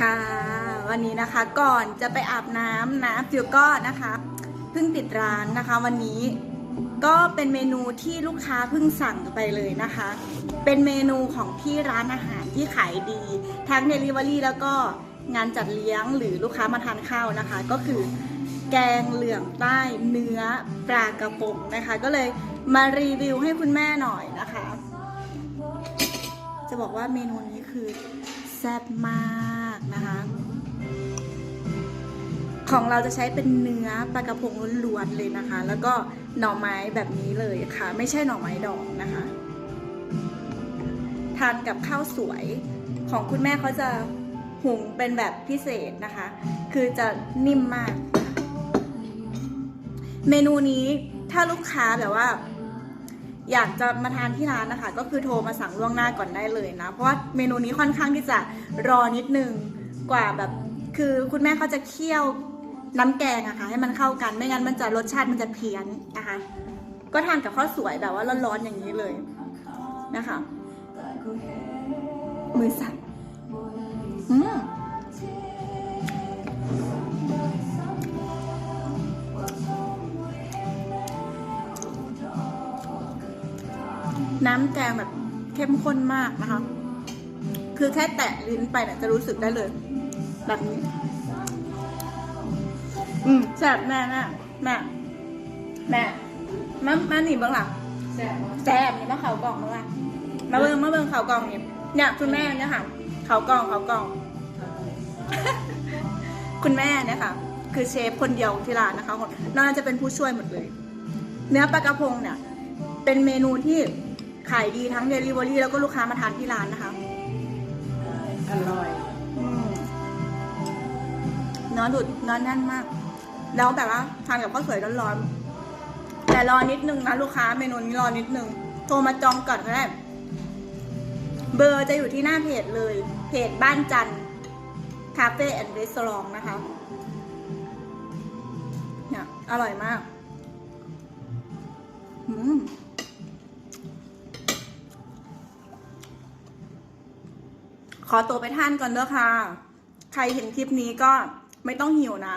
ค่ะ วันนี้นะคะก่อนจะไปอาบน้ำนะฟิวก็นะคะเพิ่งปิดร้านนะคะ วันนี้ก็เป็นเมนูที่ลูกค้าเพิ่งสั่งไปเลยนะคะ เป็นเมนูของที่ร้านอาหารที่ขายดี ทั้ง Delivery แล้วก็งานจัดเลี้ยงหรือลูกค้ามาทานข้าวนะคะ ก็คือแกงเหลืองใต้เนื้อปลากระพงนะคะ ก็เลยมารีวิวให้คุณแม่หน่อยนะคะ จะบอกว่าเมนูนี้คือ แซ่บมากนะคะ ของเราจะใช้เป็นเนื้อปลากระพงล้วนๆเลยนะคะ แล้วก็หน่อไม้แบบนี้เลยค่ะ ไม่ใช่หน่อไม้ดองนะคะ ทานกับข้าวสวยของคุณแม่เขาจะหุงเป็นแบบพิเศษนะคะ คือจะนิ่มมาก เมนูนี้ถ้าลูกค้าแบบว่า อยากจะมาทานที่ร้านนะคะ ก็คือโทรมาสั่งล่วงหน้าก่อนได้เลยนะ เพราะว่าเมนูนี้ค่อนข้างที่จะรอนิดนึงกว่าแบบ คือคุณแม่เขาจะเคี่ยวน้ำแกงอะคะ่ะให้มันเข้ากันไม่งั้นมันจะรสชาติมันจะเพี้ยนนะคะ ก็ทานกับข้าวสวยแบบว่าร้อนๆอย่างนี้เลยนะคะมือสั่น น้ำแกงแบบเข้มข้นมากนะคะ คือแค่แตะลิ้นไปเนี่ยจะรู้สึกได้เลย แบบนี้ อืมแซ่บแม่แม่แม่แม่มามาหนีเบื้องหลังแซ่บแซ่บนี่มาเขากล่องมาว่ามาเบิ่งมาเบิ่งเขากล่องนี่เนี่ยคุณแม่เนี่ยค่ะเขากล่องเขากล่อง คุณแม่เนี่ยค่ะ คือเชฟคนเดียวที่ร้านนะคะนอกนั้นจะเป็นผู้ช่วยหมดเลย เนื้อปลากระพงเนี่ย เป็นเมนูที่ ขายดีทั้งเดลิเวอรี่แล้วก็ลูกค้ามาทานที่ร้านนะคะ อร่อยอืมเนื้อดุดเนื้อแน่นมาก แล้วแบบว่าทานกับข้าวสวยร้อนๆแต่รอนิดนึงนะลูกค้าเมนูนี้รอนิดนึงโทรมาจองก่อนก็ได้เบอร์จะอยู่ที่หน้าเพจเลย เพจบ้านจันคาเฟ่แอนด์รีสอร์ทนะคะเนี่ยอร่อยมาก อืม ขอตัวไปท่านก่อนเด้อค่ะ ใครเห็นคลิปนี้ก็ไม่ต้องหิวนะ